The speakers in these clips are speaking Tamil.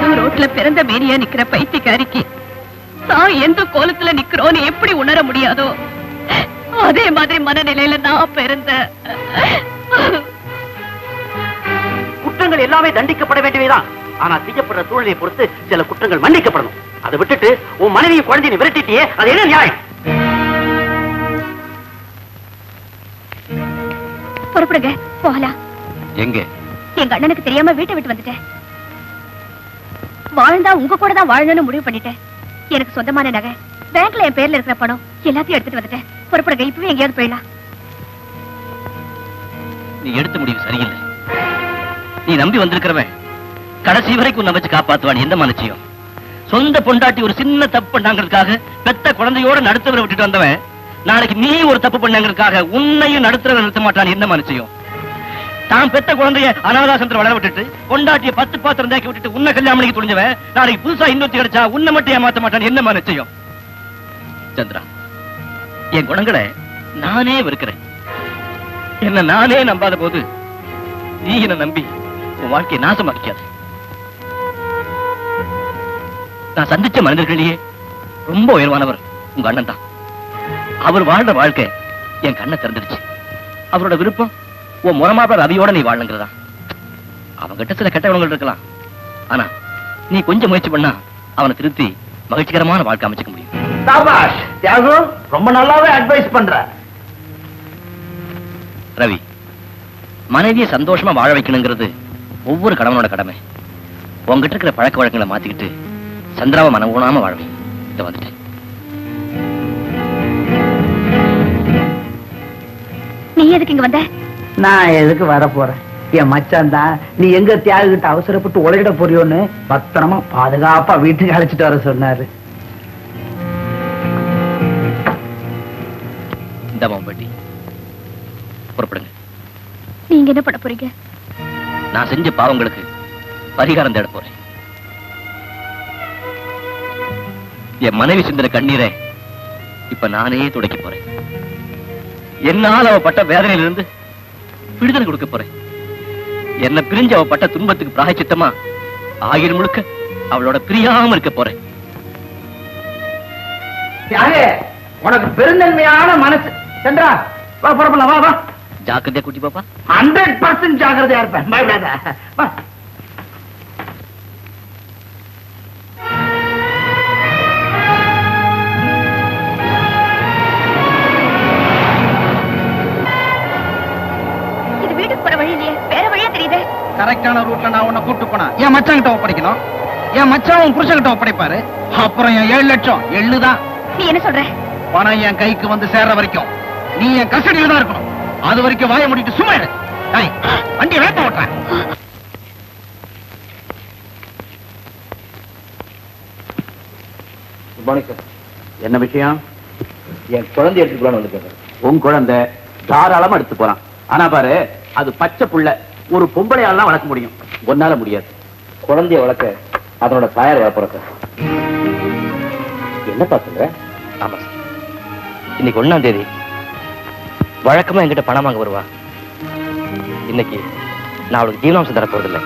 நடு ரோட்ல பிறந்த மேனியா நிக்கிற பைத்தியக்காரிக்கு தான் எந்த கோலத்துல நிக்கிறோன்னு எப்படி உணர முடியாதோ? அதே மாதிரி மனநிலையில நான் பிறந்தேன் குற்றங்கள் எல்லாமே தண்டிக்கப்பட வேண்டியவைதான். ஆனா செய்யப்படுற சூழ்நிலையை பொறுத்து சில குற்றங்கள் மன்னிக்கப்படணும். அதை விட்டுட்டு உன் மனைவியை குழந்தையை விரட்டிட்டியே அது என்ன நியாயம்? புறப்படுங்க போகலாம். எங்க? எங்க அண்ணனுக்கு தெரியாம வீட்டை விட்டு வந்துட்டேன். வாழ்ந்தா உங்க கூட தான் வாழணும்னு முடிவு பண்ணிட்டேன். எனக்கு சொந்தமான நகை பேங்க்ல என் பேர்ல இருக்கிற பணம் எல்லாத்தையும் எடுத்துட்டு வந்துட்டேன். புறப்படுங்க இப்பவே எங்கேயாவது போயிடலாம். நீ எடுத்த முடிவு சரியில்லை. நீ நம்பி வந்திருக்கிறவன் கடைசி வரைக்கும் உன்னை வச்சு காப்பாத்துவான். எந்த மனுச்சியும் சொந்த பொண்டாட்டி ஒரு சின்ன தப்பு பண்ணாங்கிறதுக்காக பெத்த குழந்தையோட நடுத்தவரை விட்டுட்டு வந்தவன் நாளைக்கு நீ ஒரு தப்பு பண்ணாங்கிறதுக்காக உன்னையும் நடுத்தவரை நிறுத்த மாட்டான். என்ன மனுச்சியும் தான் பெத்த குழந்தைய அனாதாசனத்தில் வளர விட்டுட்டு கொண்டாட்டிய பத்து பாத்திரம் தேக்கி விட்டுட்டு உன்னை கல்யாணம் துணிஞ்சவன் நாளைக்கு புதுசா இன்னொத்தி கிடைச்சா உன்னை மட்டும் ஏமாத்த மாட்டான் என்ன மனுச்சியும் சந்திரா என் குணங்களை நானே வெறுக்கிறேன். என்ன நானே நம்பாத போது நீ என்ன நம்பி உன் வாழ்க்கையை நாசமாக்காது நான் சந்திச்ச மனிதர்களையே ரொம்ப உயர்வானவர் உங்க அண்ணன் தான் அவர் வாழ்ற வாழ்க்கை என் கண்ணை திறந்துடுச்சு. அவரோட விருப்பம் உன் முறமாப்ப ரவியோட நீ வாழங்கிறதா? அவன்கிட்ட சில கெட்ட குணங்கள் இருக்கலாம். ஆனா நீ கொஞ்சம் முயற்சி பண்ணா அவனை திருத்தி மகிழ்ச்சிகரமான வாழ்க்கை அமைச்சுக்க முடியும். சாபாஷ் ரொம்ப நல்லாவே அட்வைஸ் பண்ற. ரவி மனைவியை சந்தோஷமா வாழ வைக்கணுங்கிறது ஒவ்வொரு கணவனோட கடமை. உங்ககிட்ட இருக்கிற பழக்க வழக்கங்களை மாத்திக்கிட்டு சந்திராவை மனம் ஊனாம வாழ. இத வந்துட்டேன். நீ எதுக்கு இங்க வந்த? நான் எதுக்கு வர போறேன்? என் மச்சான் தான் நீ எங்க தியாகிட்ட அவசரப்பட்டு உலகிட போறியோன்னு பத்திரமா பாதுகாப்பா வீட்டுக்கு அழைச்சிட்டு வர சொன்னாரு. இந்த மாம்பட்டி புறப்படுங்க. நீங்க என்ன பண்ண போறீங்க? நான் செஞ்ச பாவங்களுக்கு பரிகாரம் தேட போறேன். என் மனைவி சிந்தின கண்ணீரை இப்ப நானே துடைக்க போறேன். என்னால் அவ பட்ட வேதனையிலிருந்து விடுதலை கொடுக்க போறேன். என்ன பிரிஞ்சு அவ பட்ட துன்பத்துக்கு பிராயச்சித்தமா? ஆயிரம் முழுக்க அவளோட பிரியாம இருக்க போறேன். உனக்கு பெருந்தன்மையான மனசு. சந்திரா வா புறப்படலாம் வா வா. ஜாக்கிரதையா குட்டி பாப்பா. ஹண்ட்ரட் பர்சன்ட் ஜாக்கிரதையா இருப்பேன். பயப்படாத கரெக்டான ரூட்ல நான் உன்னை கூட்டு போனா என் மச்சான் கிட்ட ஒப்படைக்கணும் என் மச்சான் உன் புருஷன் கிட்ட ஒப்படைப்பாரு அப்புறம் என் ஏழு லட்சம் எள்ளுதான். நீ என்ன சொல்ற? பணம் என் கைக்கு வந்து சேர்ற வரைக்கும் நீ என் கஸ்டடியில தான் இருக்கணும். அது வரைக்கும் வாய முடிட்டு சும்மா இரு. டேய், வண்டியை வேப்ப ஓட்டுறேன் என்ன விஷயம்? என் குழந்தை எடுத்துக்கலாம்னு வந்துருக்கேன் உன் குழந்தை தாராளமா எடுத்து போறான். ஆனா பாரு அது பச்சை புள்ள. ஒரு பொம்பளையால வளர்க்க முடியும். ஒன்னால முடியாது. குழந்தைய வளர்க்க அதனோட தாயார் வளர்ப்புறக்க என்னப்பா சொல்ற? ஆமா சார். இன்னைக்கு ஒண்ணாம் தேதி. வழக்கமா என்கிட்ட பணம் வாங்க வருவா. இன்னைக்கு நான் அவளுக்கு ஜீவனாம்சம் தர போறதில்லை.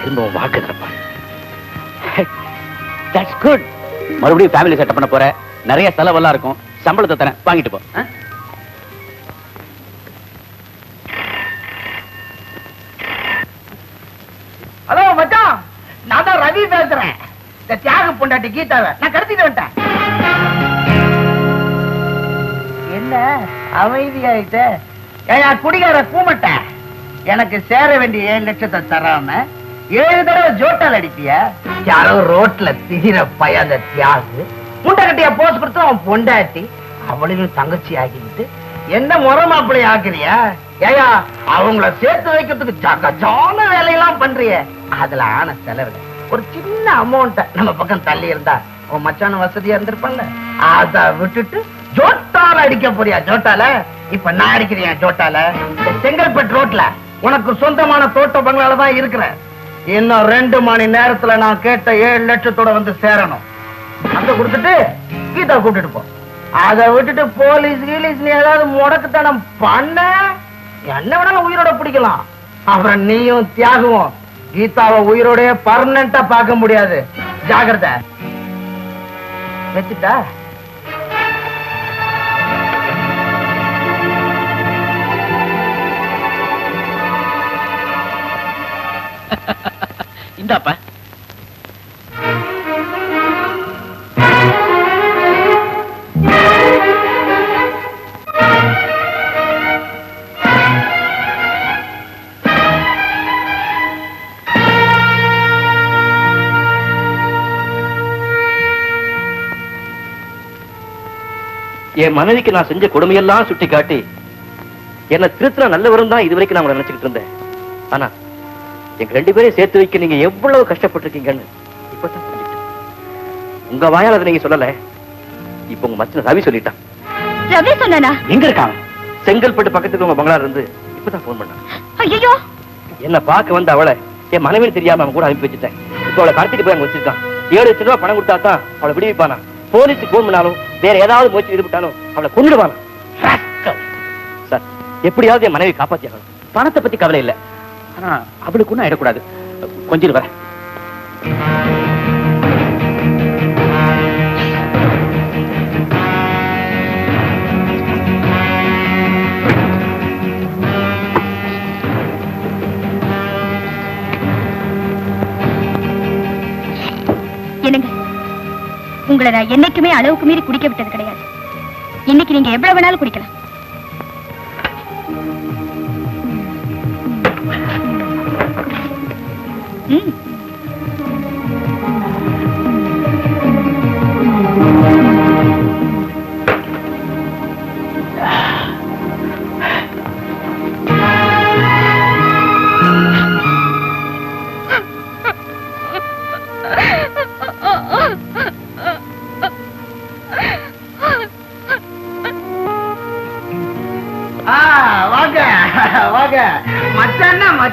திரும்பவும் வாழ்க்கை தரப்பான் தட்ஸ் குட் மறுபடியும் ஃபேமிலி செட்டப் பண்ண போற. நிறைய செலவெல்லாம் இருக்கும். சம்பளத்தை தரேன். வாங்கிட்டு போ. ஹலோ மச்சான். நான் தான் ரவி பேசுறேன். இந்த தியாக பொண்டாட்டி கீதாவை நான் கடத்திட்டு வந்துட்டேன். என்ன அமைதியாயிட்ட? ஏயா குடிகார கூமட்ட. எனக்கு சேர வேண்டிய ஏழு லட்சத்தை தராம ஏழு தடவை ஜோட்டால் அடிப்பிய? யாரோ ரோட்ல திகிற பய அந்த தியாகு. முண்டை கட்டியா போஸ் கொடுத்து அவன் பொண்டாட்டி. அவளையும் தங்கச்சி ஆக்கிக்கிட்டு. என்ன முறை மாப்பிள்ளை ஆக்குறியா? ஏயா அவங்கள சேர்த்து வைக்கிறதுக்கு ஜகஜான வேலையெல்லாம் பண்றிய. அதுல ஆன செலவு ஒரு சின்ன அமௌண்ட நம்ம பக்கம் தள்ளி இருந்தா உன் மச்சான வசதியா இருந்திருப்பான்ல. அத விட்டுட்டு ஜோட்டால அடிக்க போறியா ஜோட்டால? இப்ப நான் அடிக்கிறியா ஜோட்டால. செங்கல்பட்டு ரோட்ல உனக்கு சொந்தமான தோட்ட பங்களால தான் இருக்கிறேன். இன்னும் ரெண்டு மணி நேரத்துல நான் கேட்ட ஏழு லட்சத்தோட வந்து சேரணும். அந்த கொடுத்துட்டு கீதா கூட்டிட்டு போ. அதை விட்டுட்டு போலீஸ் கீலீஸ் நீ ஏதாவது முடக்குத்தனம் பண்ண? என்ன வேணாலும் உயிரோட பிடிக்கலாம். அப்புறம் நீயும் தியாகவும் கீதாவை உயிரோட பர்மனண்டா பார்க்க முடியாது. ஜாகிரத வச்சுட்டா இந்தாப்பா. என் மனைவிக்கு நான் செஞ்ச கொடுமையெல்லாம் சுட்டி காட்டி என்ன திருத்தின நல்லவரும் தான் இதுவரைக்கும் நான் உங்களை நினைச்சுக்கிட்டு இருந்தேன். ஆனா எங்க ரெண்டு பேரையும் சேர்த்து வைக்க நீங்க எவ்வளவு கஷ்டப்பட்டிருக்கீங்கன்னு இப்பதான். உங்க வாயால அதை நீங்க சொல்லல. இப்ப உங்க மச்சன ரவி சொல்லிட்டான். ரவி சொன்னானா? எங்க இருக்கான்? செங்கல்பட்டு பக்கத்துக்கு உங்க பங்களா இருந்து இப்பதான் போன் பண்ணான். ஐயோ என்ன பார்க்க வந்த அவளை என் மனைவின்னு தெரியாம அவன் கூட அனுப்பி வச்சுட்டேன். இப்ப அவளை கடத்திட்டு போய் அங்க வச்சிருக்கான். ஏழு லட்சம் ரூபாய் பணம் கொடுத்தா தான் அவளை விடுவிப்பானா? போலீஸுக்கு போன் பண்ணாலும் வேற ஏதாவது முயற்சி ஈடுபட்டாலும் அவளை கொண்டுடுவானா சார். எப்படியாவது என் மனைவி காப்பாத்தி ஆகணும் பணத்தை பத்தி கவலை இல்ல. ஆனா அவளுக்கு ஒன்றும் ஆயிடக்கூடாது. கொஞ்சம் வர என்னங்க? உங்களை நான் என்னைக்குமே அளவுக்கு மீறி குடிக்க விட்டது கிடையாது. இன்னைக்கு நீங்க எவ்வளவு வேணாலும் குடிக்கலாம். ம்.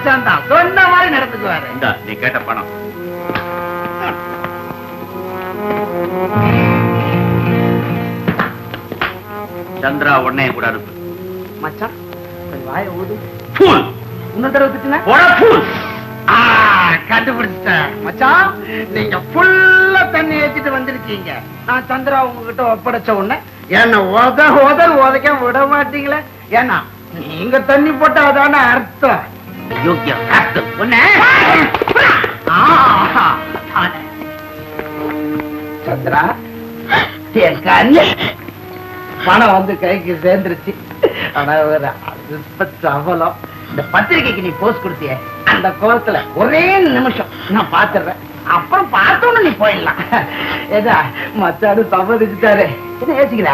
மச்சான் தான். சொன்ன மாதிரி நடந்துக்குவாரு. இந்த நீ கேட்ட பணம். சந்திரா உடனே கூட அனுப்பு. மச்சான் வாயை ஊது. ஃபூல் இன்னொரு தடவை திட்டுனா? ஃபூல் கண்டுபிடிச்சிட்டேன் மச்சான் நீங்க ஃபுல்லா தண்ணி ஏத்திட்டு வந்திருக்கீங்க. நான் சந்திரா உங்ககிட்ட ஒப்படைச்ச உடனே என்ன உத உதல் உதைக்க விட மாட்டீங்களே? ஏன்னா நீங்க தண்ணி போட்டா அதான அர்த்தம். யோக்கியம் ராஸ்கல். உன்னை? சந்திரா என் கண்ணு. பணம் வந்து கைக்கு சேர்ந்துருச்சு. ஆனா ஒரு அல்ப இந்த பத்திரிக்கைக்கு நீ போஸ்ட் கொடுத்திய அந்த கோலத்துல ஒரே நிமிஷம் நான் பாத்துறேன் அப்புறம் பார்த்தோன்னு நீ போயிடலாம். ஏதா மச்சாடு சம்மதிச்சுட்டாரு என்ன யோசிக்கல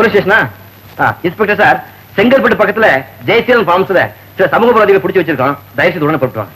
போலீஸ் ஸ்டேஷனா? இன்ஸ்பெக்டர் சார் செங்கல்பட்டு பக்கத்துல ஜெயசீலன் ஃபார்ம்ஸ்ல சில சமூக பிரதிகளை பிடிச்சி வச்சிருக்கோம். தயவுசெய்து உடனே போட்டு